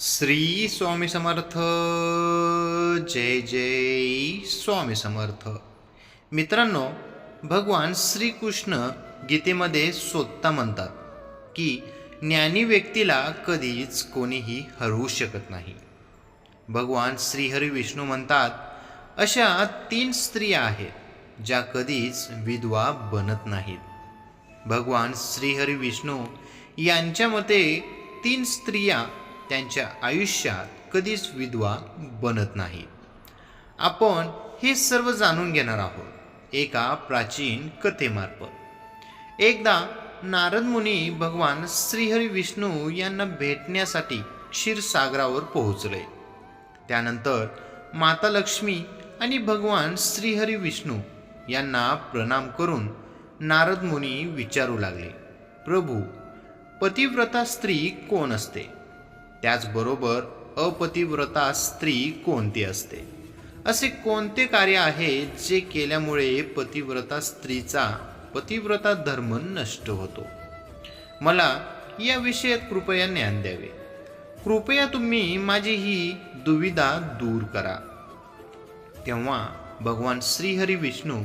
श्री स्वामी समर्थ जय जय स्वामी समर्थ. मित्रांनो भगवान श्रीकृष्ण गीतेमध्ये स्वतः म्हणतात की ज्ञानी व्यक्तीला कधीच कोणीही हरवू शकत नाही. भगवान श्रीहरी विष्णू म्हणतात अशा तीन स्त्रिया आहेत ज्या कधीच विधवा बनत नाहीत. भगवान श्रीहरी विष्णू यांच्या मते तीन स्त्रिया त्यांच्या आयुष्यात कधीच विधवा बनत नाहीत आपण हे सर्व जाणून घेणार आहोत एका प्राचीन कथेमार्फत. एकदा नारद मुनी भगवान श्रीहरी विष्णू यांना भेटण्यासाठी क्षीरसागरावर पोहोचले. त्यानंतर माता लक्ष्मी आणि भगवान श्रीहरी विष्णू यांना प्रणाम करून नारद मुनी विचारू लागले प्रभू पतिव्रता स्त्री कोण असते? त्याचबरोबर अपतिव्रता स्त्री कोणती असते? असे कोणते कार्य आहे जे केल्यामुळे पतिव्रता स्त्रीचा पतिव्रता धर्म नष्ट होतो? मला या विषयात कृपया ज्ञान द्यावे. कृपया तुम्ही माझी ही दुविधा दूर करा. तेव्हा भगवान श्रीहरी विष्णू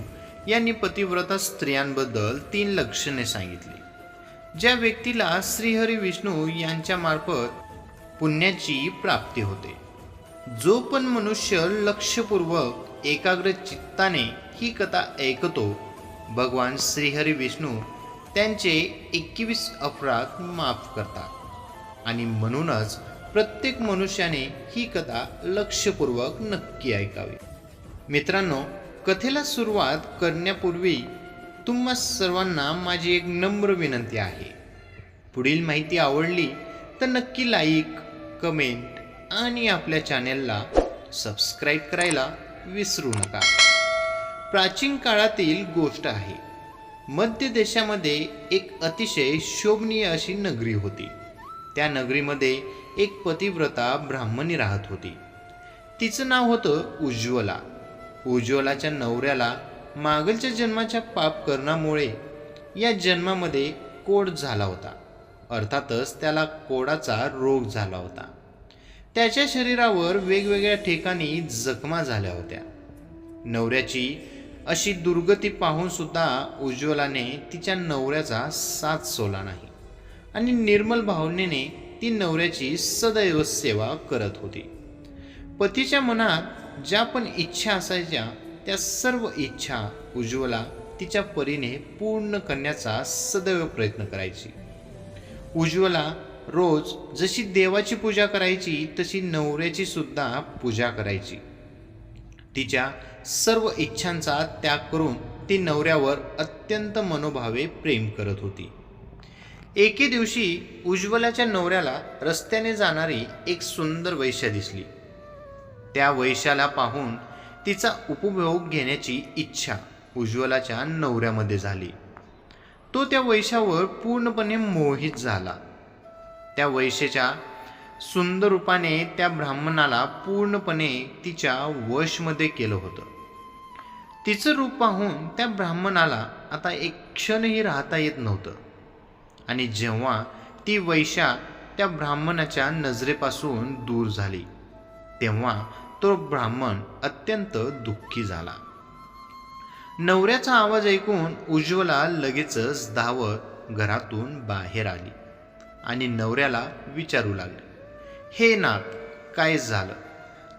यांनी पतिव्रता स्त्रियांबद्दल तीन लक्षणे सांगितली. ज्या व्यक्तीला श्रीहरी विष्णू यांच्यामार्फत पुण्याची प्राप्ती होते. जो पण मनुष्य लक्षपूर्वक एकाग्र चित्ताने ही कथा ऐकतो भगवान श्रीहरी विष्णू त्यांचे एकवीस अपराध माफ करतात. आणि म्हणूनच प्रत्येक मनुष्याने ही कथा लक्षपूर्वक नक्की ऐकावी. मित्रांनो कथेला सुरुवात करण्यापूर्वी तुम्हा सर्वांना माझी एक नम्र विनंती आहे. पुढील माहिती आवडली तर नक्की लाईक कमेंट आणि आपल्या चॅनेलला सबस्क्राईब करायला विसरू नका. प्राचीन काळातील गोष्ट आहे मध्य देशामध्ये एक अतिशय शोभनीय अशी नगरी होती. त्या नगरीमध्ये एक पतिव्रता ब्राह्मणी राहत होती. तिचं नाव होतं उज्ज्वला. उज्ज्वलाच्या नवऱ्याला मागलच्या जन्माच्या पाप करणामुळे या जन्मामध्ये कोड झाला होता. अर्थातच त्याला कोडाचा रोग झाला होता. त्याच्या शरीरावर वेगवेगळ्या ठिकाणी जखमा झाल्या होत्या. नवऱ्याची अशी दुर्गती पाहून सुद्धा उज्ज्वलाने तिच्या नवऱ्याचा साथ सोला नाही आणि निर्मल भावनेने ती नवऱ्याची सदैव सेवा करत होती. पतीच्या मनात ज्या पण इच्छा असायच्या त्या सर्व इच्छा उज्ज्वला तिच्या परीने पूर्ण करण्याचा सदैव प्रयत्न करायची. उज्ज्वला रोज जशी देवाची पूजा करायची तशी नवऱ्याची सुद्धा पूजा करायची. तिच्या सर्व इच्छांचा त्याग करून ती नवऱ्यावर अत्यंत मनोभावे प्रेम करत होती. एके दिवशी उज्ज्वलाच्या नवऱ्याला रस्त्याने जाणारी एक सुंदर वैश्या दिसली. त्या वैश्याला पाहून तिचा उपभोग घेण्याची इच्छा उज्ज्वलाच्या नवऱ्यामध्ये झाली. तो त्या वैशावर पूर्णपणे मोहित झाला. त्या वैशेच्या सुंदर रूपाने त्या ब्राह्मणाला पूर्णपणे तिच्या वशमध्ये केलं होतं. तिचं रूप पाहून त्या ब्राह्मणाला आता एक क्षणही राहता येत नव्हतं. आणि जेव्हा ती वैशा त्या ब्राह्मणाच्या नजरेपासून दूर झाली तेव्हा तो ब्राह्मण अत्यंत दुःखी झाला. नवऱ्याचा आवाज ऐकून उज्ज्वला लगेचच धावत घरातून बाहेर आली आणि नवऱ्याला विचारू लागले हे नाथ काय झालं?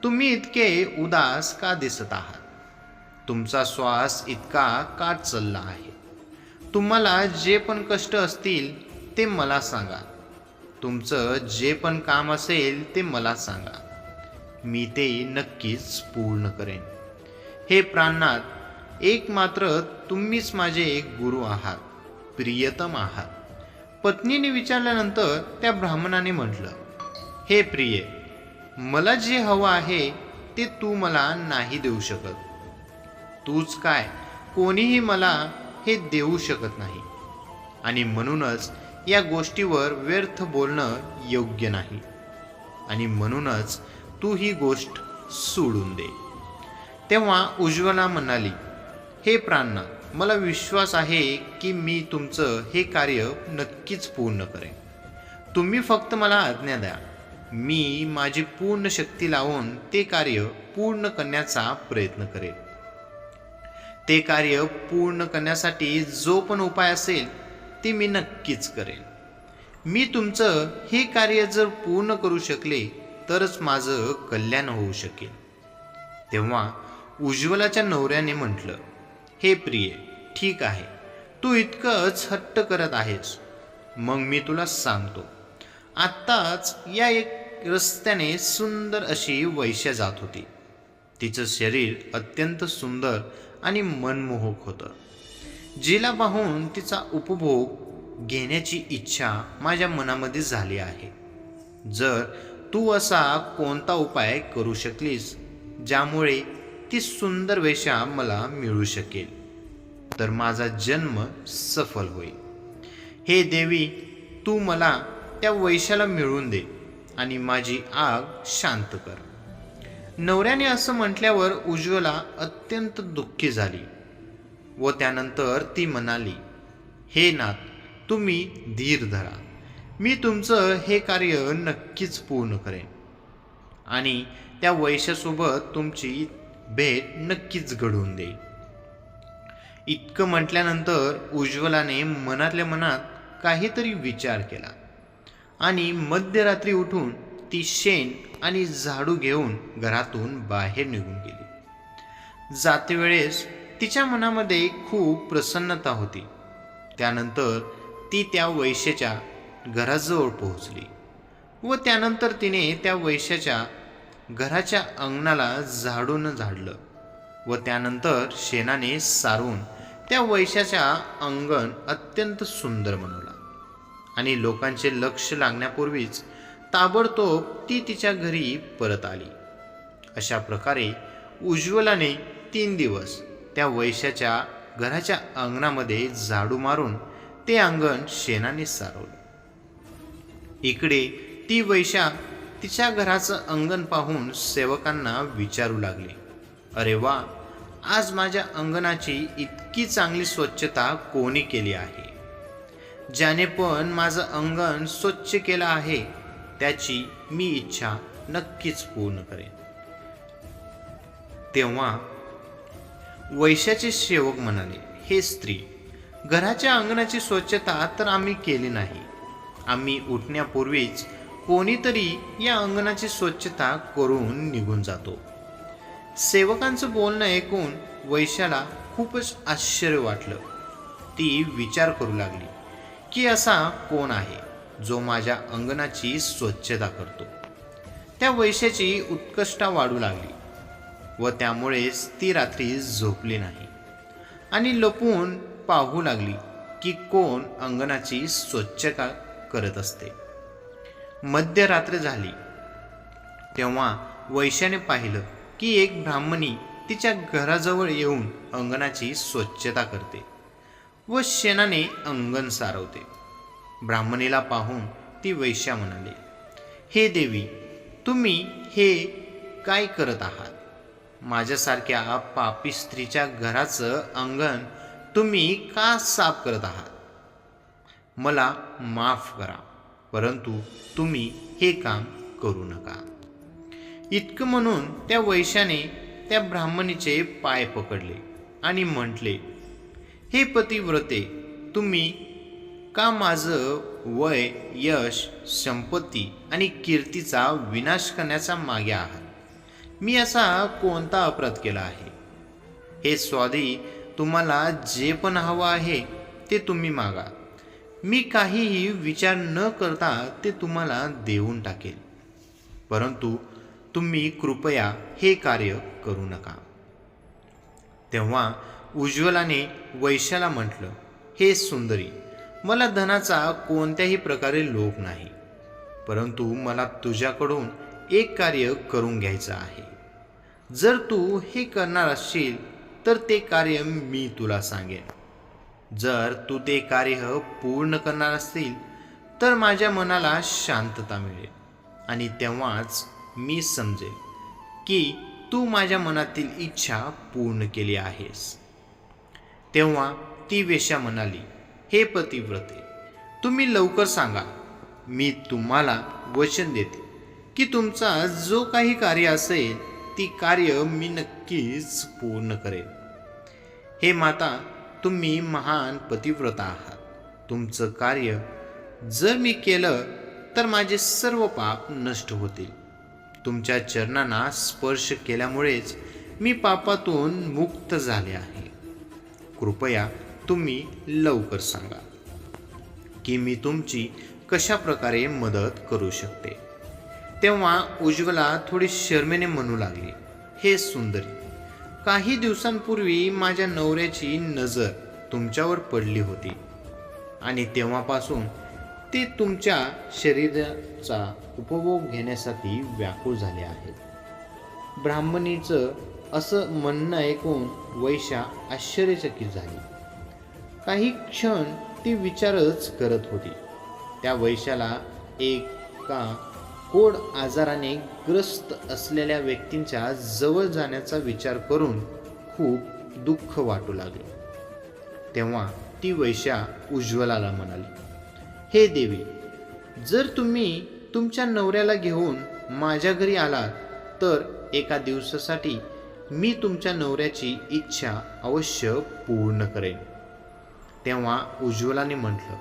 तुम्ही इतके उदास का दिसत आहात? तुमचा श्वास इतका का चालला आहे? तुम्हाला जे पण कष्ट असतील ते मला सांगा. तुमचं जे पण काम असेल ते मला सांगा. मी ते नक्कीच पूर्ण करेन. हे प्राणनाथ एक मात्र तुम्हीच माझे एक गुरु आहात प्रियतम आहात. पत्नीने विचारल्यानंतर त्या ब्राह्मणाने म्हटलं हे प्रिय मला जे हवं आहे ते तू मला नाही देऊ शकत. तूच काय कोणीही मला हे देऊ शकत नाही. आणि म्हणूनच या गोष्टीवर व्यर्थ बोलणं योग्य नाही. आणि म्हणूनच तू ही गोष्ट सोडून दे. तेव्हा उज्ज्वला म्हणाली हे प्राणना मला विश्वास आहे की मी तुमचं हे कार्य नक्कीच पूर्ण करेन. तुम्ही फक्त मला आज्ञा द्या. मी माझी पूर्ण शक्ती लावून ते कार्य पूर्ण करण्याचा प्रयत्न करेन. ते कार्य पूर्ण करण्यासाठी जो पण उपाय असेल ते मी नक्कीच करेन. मी तुमचं हे कार्य जर पूर्ण करू शकले तरच माझं कल्याण होऊ शकेल. तेव्हा उज्ज्वलाच्या नवऱ्याने म्हटलं हे प्रिय ठीक आहे. तू इतकंच हट्ट करत आहेस. मग मी तुला सांगतो. आत्ताच या एक रस्त्याने सुंदर अशी वैश्य जात होती. तिचं शरीर अत्यंत सुंदर आणि मनमोहक होतं. जिला पाहून तिचा उपभोग घेण्याची इच्छा माझ्या मनामध्ये झाली आहे. जर तू असा कोणता उपाय करू शकलीस ज्यामुळे ती सुंदर वेशा मला मिळू शकेल. तर माझा जन्म सफल होईल. हे देवी तू मला त्या वैशाला मिळवून दे आणि माझी आग शांत कर. नवऱ्याने असं म्हटल्यावर उज्ज्वला अत्यंत दुःखी झाली व त्यानंतर ती म्हणाली हे नाथ तुम्ही धीर धरा. मी तुमचं हे कार्य नक्कीच पूर्ण करेन आणि त्या वैशासोबत तुमची भेट नक्कीच घडवून देईल. इतकं म्हटल्यानंतर उज्ज्वलाने मनातल्या मनात काहीतरी विचार केला आणि मध्यरात्री उठून ती शेण आणि झाडू घेऊन घरातून बाहेर निघून गेली. जाते वेळेस तिच्या मनामध्ये खूप प्रसन्नता होती. त्यानंतर ती त्या वैश्याच्या घराजवळ पोहोचली व त्यानंतर तिने त्या वैश्याच्या घराच्या अंगणाला झाडून झाडलं व त्यानंतर शेणाने सारून त्या वैशाच्या अंगण अत्यंत सुंदर बनवला. आणि लोकांचे लक्ष लागण्यापूर्वीच ताबडतोब ती तिच्या घरी परत आली. अशा प्रकारे उज्ज्वलाने तीन दिवस त्या वैशाच्या घराच्या अंगणामध्ये झाडू मारून ते अंगण शेणाने सारवलं. इकडे ती वैशा तिच्या घराचं अंगण पाहून सेवकांना विचारू लागले. अरे वा आज माझ्या अंगणाची इतकी चांगली स्वच्छता कोणी केली आहे? ज्याने पण माझं अंगण स्वच्छ केलं आहे त्याची मी इच्छा नक्कीच पूर्ण करेन. तेव्हा वैशाचे सेवक म्हणाले हे स्त्री घराच्या अंगणाची स्वच्छता तर आम्ही केली नाही. आम्ही उठण्यापूर्वीच कोणीतरी या अंगणाची स्वच्छता करून निघून जातो. सेवकांचं बोलणं ऐकून वैशाला खूपच आश्चर्य वाटलं. ती विचार करू लागली की असा कोण आहे जो माझ्या अंगणाची स्वच्छता करतो? त्या वैशाची उत्कृष्टा वाढू लागली व त्यामुळेच ती रात्री झोपली नाही. आणि लपून पाहू लागली की कोण अंगणाची स्वच्छता करत असते. मध्यरात्र झाली. तेव्हा वैश्याने पाहिलं की एक ब्राह्मणी तिच्या घराजवळ येऊन अंगणाची स्वच्छता करते व शेणाने अंगण सारवते. ब्राह्मणीला पाहून ती वैश्या म्हणाली हे देवी तुम्ही हे काय करत आहात? माझ्यासारख्या पापी स्त्रीच्या घराचं अंगण तुम्ही का साफ करत आहात? मला माफ करा. परंतु तुम्ही हे काम करू नका. इतकं म्हणून त्या वैश्याने त्या ब्राह्मणीचे पाय पकडले आणि म्हटले हे पतिव्रते तुम्ही का माझं वय यश संपत्ती आणि कीर्तीचा विनाश करण्याचा मागे आहात? मी असा कोणता अपराध केला आहे? हे स्वादी तुम्हाला जे पण हवं आहे ते तुम्ही मागा. मी काहीही विचार न करता ते तुम्हाला देऊन टाकेल. परंतु तुम्ही कृपया हे कार्य करू नका. तेव्हा उज्ज्वलाने वैशाला म्हटलं हे सुंदरी मला धनाचा कोणत्याही प्रकारे लोभ नाही. परंतु मला तुझ्याकडून एक कार्य करून घ्यायचं आहे. जर तू हे करणार असशील तर ते कार्य मी तुला सांगेन. जर तू ते कार्य पूर्ण करणार असतील तर माझ्या मनाला शांतता मिळेल. आणि तेव्हाच मी समजेल की तू माझ्या मनातील इच्छा पूर्ण केली आहेस. तेव्हा ती वेश्या म्हणाली हे पतिव्रते तुम्ही लवकर सांगा. मी तुम्हाला वचन देते की तुमचा जो काही कार्य असेल ती कार्य मी नक्कीच पूर्ण करेन. हे माता तुम्ही महान पतिव्रता आहात. तुमचं कार्य जर मी केलं तर माझे सर्व पाप नष्ट होतील. तुमच्या चरणांना स्पर्श केल्यामुळेच मी पापातून मुक्त झाले आहे. कृपया तुम्ही लवकर सांगा की मी तुमची कशा प्रकारे मदत करू शकते? तेव्हा उज्ज्वला थोडी शर्मेने म्हणू लागली हे सुंदरी काही दिवसांपूर्वी माझ्या नवऱ्याची नजर तुमच्यावर पडली होती. आणि तेव्हापासून ते तुमच्या शरीराचा उपभोग घेण्यासाठी व्याकुळ झाले आहेत ब्राह्मणीचं असं म्हणणं ऐकून वैशा आश्चर्यचकित झाली. काही क्षण ती विचारच करत होती. त्या वैशाला एका कोड आजाराने ग्रस्त असलेल्या व्यक्तींच्या जवळ जाण्याचा विचार करून खूप दुःख वाटू लागले. तेव्हा ती वैशा उज्ज्वलाला म्हणाली हे देवी जर तुम्ही तुमच्या नवऱ्याला घेऊन माझ्या घरी आलात तर एका दिवसासाठी मी तुमच्या नवऱ्याची इच्छा अवश्य पूर्ण करेन. तेव्हा उज्ज्वलाने म्हटलं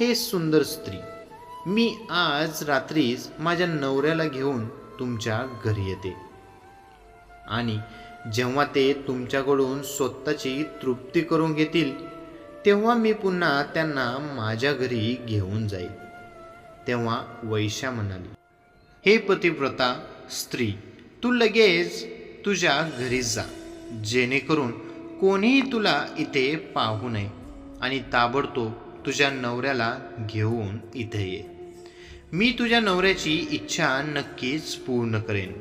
हे सुंदर स्त्री मी आज रात्रीच माझ्या नवऱ्याला घेऊन तुमच्या घरी येते. आणि जेव्हा ते तुमच्याकडून स्वतःची तृप्ती करून घेतील तेव्हा मी पुन्हा त्यांना माझ्या घरी घेऊन जाईल. तेव्हा वैशा म्हणाली हे पतिव्रता स्त्री तू लगेच तुझ्या घरी जा. जेणेकरून कोणीही तुला इथे पाहू नये आणि ताबडतोब तुझ्या नवऱ्याला घेऊन इथे ये. मी तुझ्या नवऱ्याची इच्छा नक्कीच पूर्ण करेन.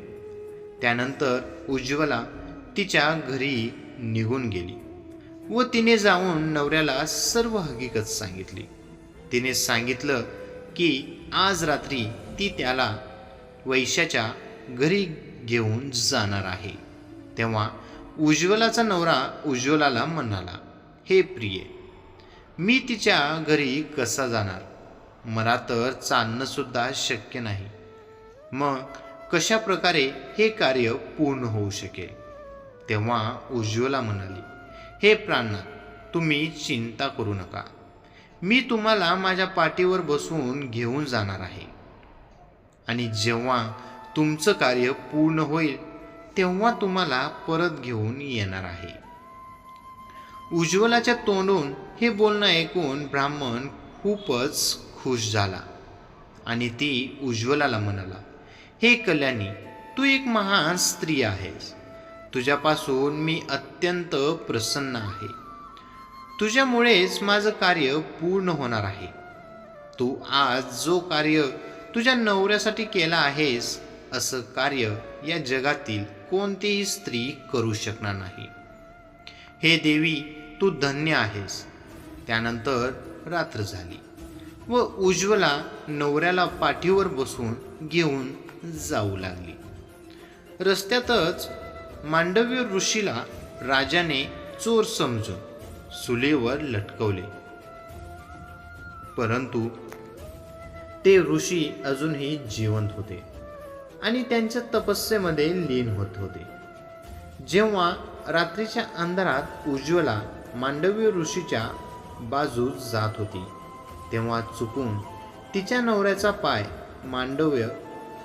त्यानंतर उज्ज्वला तिच्या घरी निघून गेली व तिने जाऊन नवऱ्याला सर्व हकीकत सांगितली. तिने सांगितलं की आज रात्री ती त्याला वैशाच्या घरी घेऊन जाणार आहे. तेव्हा उज्ज्वलाचा नवरा उज्ज्वलाला म्हणाला हे प्रिय मी तिच्या घरी कसा जाणार? मला तर चालणंसुद्धा शक्य नाही. मग कशा प्रकारे हे कार्य पूर्ण होऊ शकेल? तेव्हा उज्ज्वला म्हणाली हे प्राणनाथ तुम्ही चिंता करू नका. मी तुम्हाला माझ्या पाठीवर बसवून घेऊन जाणार आहे. आणि जेव्हा तुमचं कार्य पूर्ण होईल तेव्हा तुम्हाला परत घेऊन येणार आहे. उज्ज्वलाच्या तोंडून हे बोलणं ऐकून ब्राह्मण खूपच खुश झाला आणि ती उज्ज्वलाला म्हणाला हे कल्याणी तू एक महान स्त्री आहेस. तुझ्यापासून मी अत्यंत प्रसन्न आहे. तुझ्यामुळेच माझं कार्य पूर्ण होणार आहे. तू आज जो कार्य तुझ्या नवऱ्यासाठी केला आहेस असं कार्य या जगातील कोणतीही स्त्री करू शकणार नाही. हे देवी तू धन्य आहेस. त्यानंतर रात्र झाली. व उज्ज्वला नवऱ्याला पाठीवर बसून घेऊन जाऊ लागली. रस्त्यातच मांडव्य ऋषीला राजाने चोर समजून सुलेवर लटकवले. परंतु ते ऋषी अजूनही जिवंत होते आणि त्यांच्या तपस्येमध्ये लीन होत होते. जेव्हा रात्रीच्या अंधारात उज्ज्वला मांडव्य ऋषीच्या बाजूस जात होती तेव्हा चुकून तिच्या नवऱ्याचा पाय मांडव्य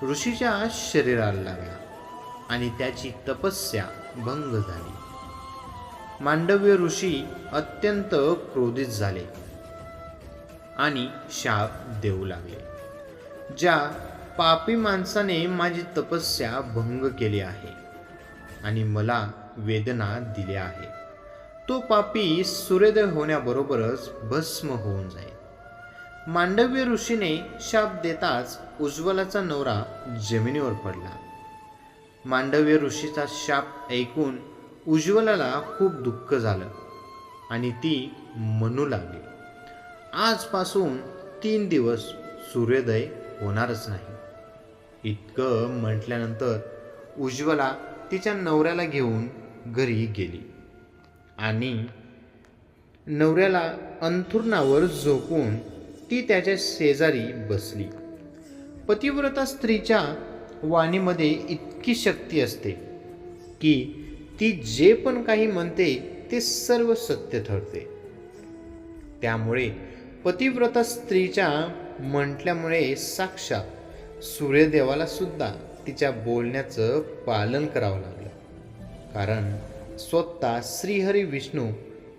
ऋषीच्या शरीराला लागला आणि त्याची तपस्या भंग झाली. मांडव्य ऋषी अत्यंत क्रोधित झाले आणि शाप देऊ लागले ज्या पापी माणसाने माझी तपस्या भंग केली आहे आणि मला वेदना दिल्या आहे तो पापी सूर्योदय होण्याबरोबरच भस्म होऊन जाईल. मांडव्य ऋषीने शाप देताच उज्ज्वलाचा नवरा जमिनीवर पडला. मांडव्य ऋषीचा शाप ऐकून उज्ज्वलाला खूप दुःख झालं आणि ती म्हणू लागली. आजपासून तीन दिवस सूर्योदय होणारच नाही. इतकं म्हटल्यानंतर उज्ज्वला तिच्या नवऱ्याला घेऊन घरी गेली आणि नवऱ्याला अंथुरणावर झोपून ती त्याच्या शेजारी बसली. पतिव्रता स्त्रीच्या वाणीमध्ये इतकी शक्ती असते की ती जे पण काही म्हणते ते सर्व सत्य ठरते. त्यामुळे पतिव्रता स्त्रीच्या म्हटल्यामुळे साक्षात सूर्यदेवाला सुद्धा तिच्या बोलण्याचं पालन करावं लागलं. कारण स्वतः श्रीहरी विष्णू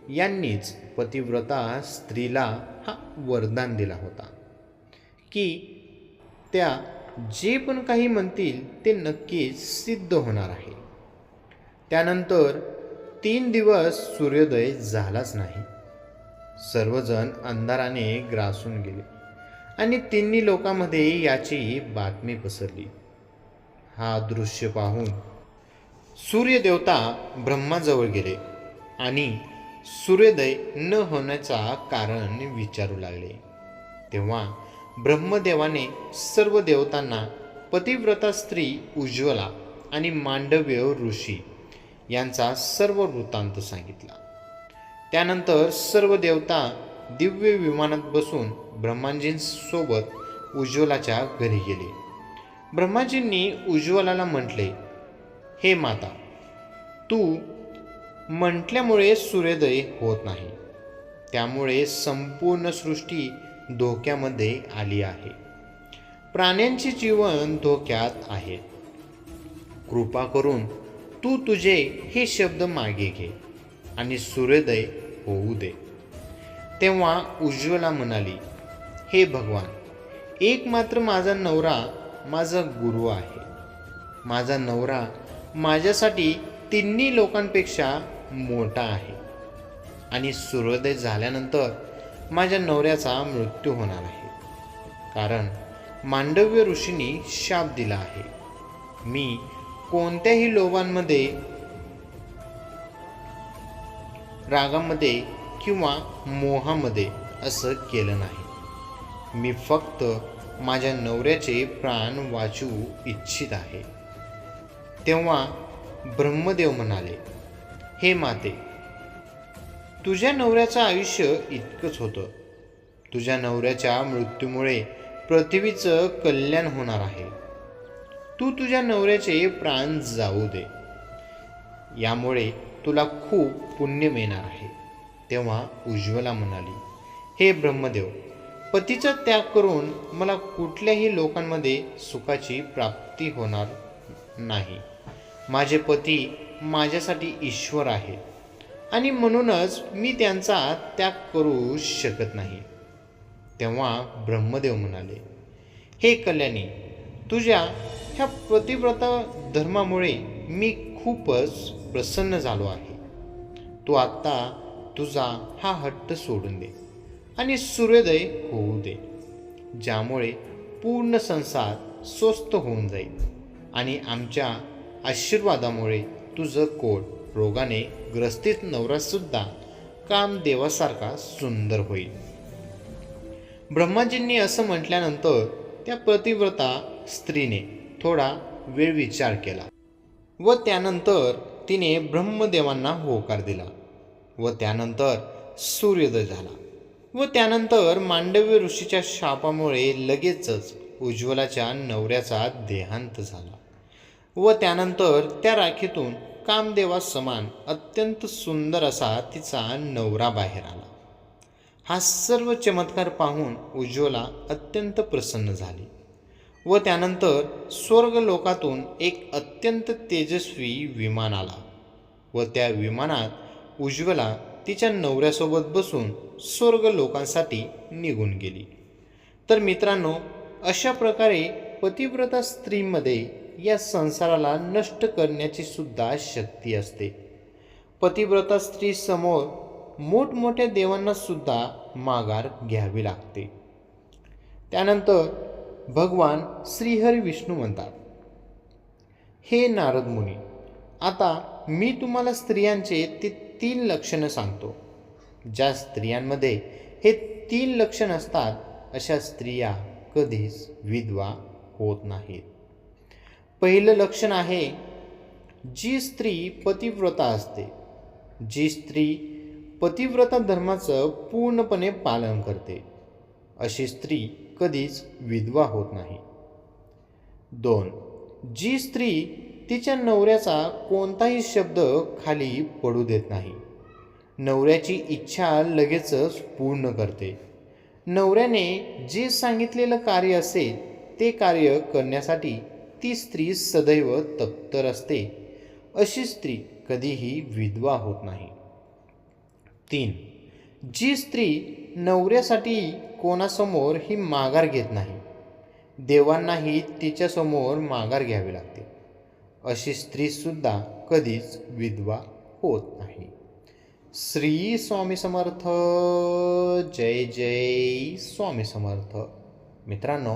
यांनीच पतिव्रता स्त्रीला हा वरदान दिला होता. की त्या जे पण काही म्हणतील ते नक्कीच सिद्ध होणार आहे. त्यानंतर तीन दिवस सूर्योदय झालाच नाही. सर्वजण अंधाराने ग्रासून गेले आणि तिन्ही लोकांमध्ये याची बातमी पसरली. हा दृश्य पाहून सूर्यदेवता ब्रह्माजवळ गेले आणि सूर्योदय न होण्याचा कारण विचारू लागले. तेव्हा ब्रह्मदेवाने सर्व देवतांना पतिव्रता स्त्री उज्ज्वला आणि मांडव्य ऋषी यांचा सर्व वृत्तांत सांगितला. त्यानंतर सर्व देवता दिव्य विमानात बसून ब्रह्माजींसोबत उज्ज्वलाच्या घरी गेले. ब्रह्माजींनी उज्ज्वलाला म्हटले हे माता तू म्हटल्यामुळे सूर्योदय होत नाही. त्यामुळे संपूर्ण सृष्टी धोक्यामध्ये आली आहे. प्राण्यांचे जीवन धोक्यात आहे. कृपा करून तू तुझे हे शब्द मागे घे आणि सूर्योदय होऊ दे. तेव्हा उज्ज्वला म्हणाली हे भगवान एक मात्र माझा नवरा माझा गुरु आहे. माझा नवरा माझ्यासाठी तिन्ही लोकांपेक्षा मोठा आहे. आणि सूर्योदय झाल्यानंतर माझ्या नवऱ्याचा मृत्यू होणार आहे. कारण मांडव्य ऋषींनी शाप दिला आहे. मी कोणत्याही लोभांमध्ये रागामध्ये किंवा मोहामध्ये असं केलं नाही. मी फक्त माझ्या नवऱ्याचे प्राण वाचू इच्छित आहे. तेव्हा ब्रह्मदेव म्हणाले हे माते तुझ्या नवऱ्याचं आयुष्य इतकंच होतं. तुझ्या नवऱ्याच्या मृत्यूमुळे पृथ्वीचं कल्याण होणार आहे. तू तुझ्या नवऱ्याचे प्राण जाऊ दे. यामुळे तुला खूप पुण्य मिळणार आहे. तेव्हा उज्ज्वला म्हणाली हे ब्रह्मदेव पतीचा त्याग करून मला कुठल्याही लोकांमध्ये सुखाची प्राप्ती होणार नाही. माझे पती माझ्यासाठी ईश्वर आहेत आणि म्हणूनच मी त्यांचा त्याग करू शकत नाही. तेव्हा ब्रह्मदेव म्हणाले हे कल्याणी तुझ्या ह्या प्रतिव्रता धर्मामुळे मी खूपच प्रसन्न झालो आहे. तू आत्ता तुझा हा हट्ट सोडून दे आणि सूर्योदय होऊ दे ज्यामुळे पूर्ण संसार स्वस्त होऊन जाईल आणि आमच्या आशीर्वादामुळे तुझं कोट रोगाने ग्रस्तीत नवरासुद्धा कामदेवासारखा सुंदर होईल. ब्रह्माजींनी असं म्हटल्यानंतर त्या प्रतिव्रता स्त्रीने थोडा वेळ विचार केला व त्यानंतर तिने ब्रह्मदेवांना होकार दिला व त्यानंतर सूर्योदय झाला व त्यानंतर मांडव्य ऋषीच्या शापामुळे लगेचच उज्ज्वलाच्या नवऱ्याचा देहांत झाला. व त्यानंतर त्या राखीतून कामदेवा समान अत्यंत सुंदर असा तिचा नवरा बाहेर आला. हा सर्व चमत्कार पाहून उज्ज्वला अत्यंत प्रसन्न झाली व त्यानंतर स्वर्ग लोकातून एक अत्यंत तेजस्वी विमान आला व त्या विमानात उज्ज्वला तिच्या नवऱ्यासोबत बसून स्वर्ग लोकांसाठी निघून गेली. तर मित्रांनो अशा प्रकारे पतिव्रता स्त्रीमध्ये या संसाराला नष्ट करण्याची सुद्धा शक्ती असते. पतिव्रता स्त्री समोर मोठमोठ्या देवांना सुद्धा माघार घ्यावी लागते. त्यानंतर भगवान श्रीहरी विष्णू म्हणतात हे नारद मुनी आता मी तुम्हाला स्त्रियांचे ते तीन लक्षणं सांगतो. ज्या स्त्रियांमध्ये हे तीन लक्षण असतात अशा स्त्रिया कधीच विधवा होत नाहीत. पहिलं लक्षण आहे जी स्त्री पतिव्रता असते. जी स्त्री पतिव्रता धर्माचं पूर्णपणे पालन करते. अशी स्त्री कधीच विधवा होत नाही. दोन जी स्त्री तिच्या नवऱ्याचा कोणताही शब्द खाली पडू देत नाही. नवऱ्याची इच्छा लगेचच पूर्ण करते. नवऱ्याने जे सांगितलेलं कार्य असेल ते कार्य करण्यासाठी ती स्त्री सदैव तप्तर असते. अशी स्त्री कधीही विधवा होत नाही. तीन. जी स्त्री नवऱ्यासाठी कोणासमोर ही माघार घेत नाही देवांनाही तिच्यासमोर माघार घ्यावी लागते. अशी स्त्रीसुद्धा कधीच विधवा होत नाही. श्री स्वामी समर्थ. जय जय स्वामी समर्थ. मित्रांनो